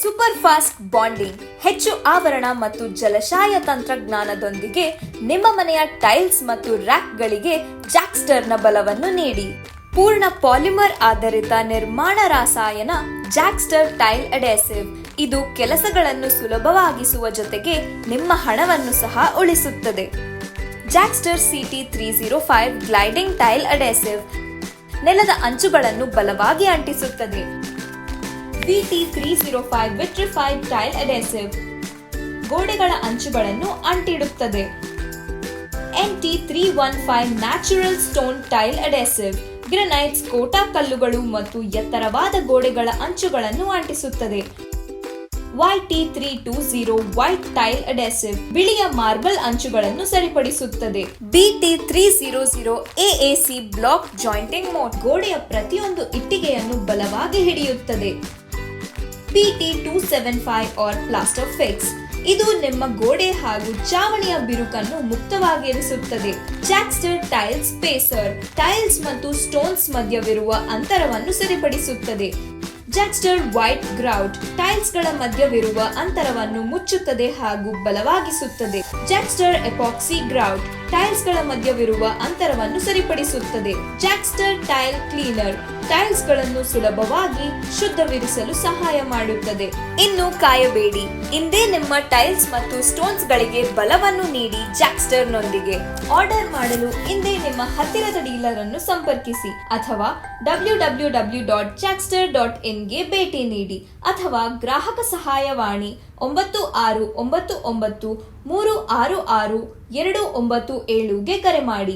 Super fast bonding ಹೆಚ್ಚು ಆವರಣ ಮತ್ತು ಜಲಶಾಯ ತಂತ್ರಜ್ಞಾನದೊಂದಿಗೆ ನಿಮ್ಮ ಮನೆಯ ಟೈಲ್ಸ್ ಮತ್ತು ರ್ಯಾಕ್ಗಳಿಗೆ ಜಾಕ್ಸ್ಟರ್ನ ಬಲವನ್ನು ನೀಡಿ. ಪೂರ್ಣ ಪಾಲಿಮರ್ ಆಧಾರಿತ ನಿರ್ಮಾಣ ರಾಸಾಯನ ಜಾಕ್ಸ್ಟರ್ ಟೈಲ್ ಅಡೆಸಿವ್ ಇದು ಕೆಲಸಗಳನ್ನು ಸುಲಭವಾಗಿಸುವ ಜೊತೆಗೆ ನಿಮ್ಮ ಹಣವನ್ನು ಸಹ ಉಳಿಸುತ್ತದೆ. Jackster CT three zero five gliding tile adhesive ನೆಲದ ಅಂಚುಗಳನ್ನು ಬಲವಾಗಿ ಅಂಟಿಸುತ್ತದೆ. VT three zero five vitrified tile adhesive ಗೋಡೆಗಳ ಅಂಚುಗಳನ್ನು ಅಂಟಿಡುತ್ತದೆ. N T three one five natural stone tile adhesive granites, Kota ಕಲ್ಲುಗಳು ಮತ್ತು ಎತ್ತರವಾದ ಗೋಡೆಗಳ ಅಂಚುಗಳನ್ನು ಅಂಟಿಸುತ್ತದೆ. T three two zero white tile adhesive ಬಿಳಿಯ ಮಾರ್ಬಲ್ ಅಂಚುಗಳನ್ನು ಸರಿಪಡಿಸುತ್ತದೆ. BT three zero zero AAC block jointing mortar ಗೋಡೆಯ ಪ್ರತಿಯೊಂದು ಇಟ್ಟಿಗೆಯನ್ನು ಬಲವಾಗಿ ಹಿಡಿಯುತ್ತದೆ. PT two seven five R plaster fix ಇದು ನಿಮ್ಮ ಗೋಡೆ ಹಾಗೂ ಚಾವಣಿಯ ಬಿರುಕನ್ನು ಮುಕ್ತವಾಗಿರಿಸುತ್ತದೆ. ಜಾಕ್ಸ್ಟರ್ ಟೈಲ್ಸ್ ಪೇಸರ್ ಟೈಲ್ಸ್ ಮತ್ತು ಸ್ಟೋನ್ಸ್ ಮಧ್ಯವಿರುವ ಅಂತರವನ್ನು ಸರಿಪಡಿಸುತ್ತದೆ. ಜಾಕ್ಸ್ಟರ್ ವೈಟ್ ಗ್ರೌಟ್ ಟೈಲ್ಸ್ಗಳ ಮಧ್ಯವಿರುವ ಅಂತರವನ್ನು ಮುಚ್ಚುತ್ತದೆ ಹಾಗೂ ಬಲವಾಗಿಸುತ್ತದೆ. ಜಾಕ್ಸ್ಟರ್ ಎಪಾಕ್ಸಿ ಗ್ರೌಟ್ ಟೈಲ್ಸ್ಗಳ ಮಧ್ಯವಿರುವ ಅಂತರವನ್ನು ಸರಿಪಡಿಸುತ್ತದೆ. ಜಾಕ್ಸ್ಟರ್ ಟೈಲ್ ಕ್ಲೀನರ್ ಟೈಲ್ಸ್ಗಳನ್ನು ಸುಲಭವಾಗಿ ಶುದ್ಧವಿರಿಸಲು ಸಹಾಯ ಮಾಡುತ್ತದೆ. ಇನ್ನು ಕಾಯಬೇಡಿ. ಇಂದೇ ನಿಮ್ಮ ಟೈಲ್ಸ್ ಮತ್ತು ಸ್ಟೋನ್ಸ್ ಗಳಿಗೆ ಬಲವನ್ನು ನೀಡಿ ಜಾಕ್ಸ್ಟರ್ನೊಂದಿಗೆ. ಆರ್ಡರ್ ಮಾಡಲು ಇಂದೇ ನಿಮ್ಮ ಹತ್ತಿರದ ಡೀಲರ್ ಅನ್ನು ಸಂಪರ್ಕಿಸಿ. ಅಥವಾ W W W dot Jackster dot ಇನ್ಗೆ ಭೇಟಿ ನೀಡಿ. ಅಥವಾ ಗ್ರಾಹಕ ಸಹಾಯವಾಣಿ ಒಂಬತ್ತು ಆರು ಒಂಬತ್ತು ಒಂಬತ್ತು ಮೂರು ಆರು ಆರು ಎರಡು ಒಂಬತ್ತು ಏಳುಗೆ ಕರೆ ಮಾಡಿ.